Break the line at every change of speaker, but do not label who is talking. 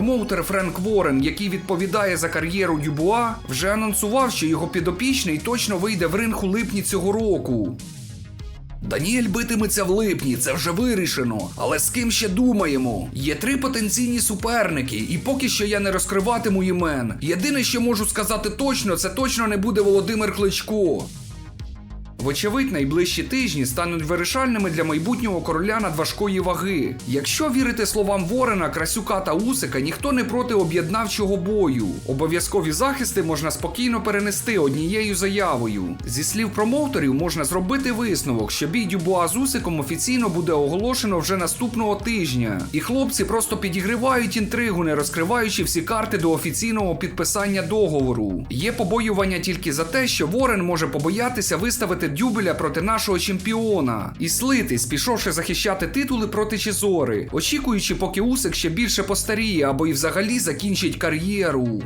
Промоутер Френк Ворен, який відповідає за кар'єру Дюбуа, вже анонсував, що його підопічний точно вийде в ринг у липні цього року. Даніель битиметься в липні, це вже вирішено. Але з ким ще думаємо? Є три потенційні суперники, і поки що я не розкриватиму імен. Єдине, що можу сказати точно, це точно не буде Володимир Кличко. Вочевидь, найближчі тижні стануть вирішальними для майбутнього короля надважкої ваги. Якщо вірити словам Ворена, Красюка та Усика, ніхто не проти об'єднавчого бою. Обов'язкові захисти можна спокійно перенести однією заявою. Зі слів промоутерів можна зробити висновок, що бій Дюбуа з Усиком офіційно буде оголошено вже наступного тижня. І хлопці просто підігривають інтригу, не розкриваючи всі карти до офіційного підписання договору. Є побоювання тільки за те, що Ворен може побоятися виставити дюбеля проти нашого чемпіона і слитись, пішовши захищати титули проти Чезори, очікуючи, поки Усик ще більше постаріє або і взагалі закінчить кар'єру.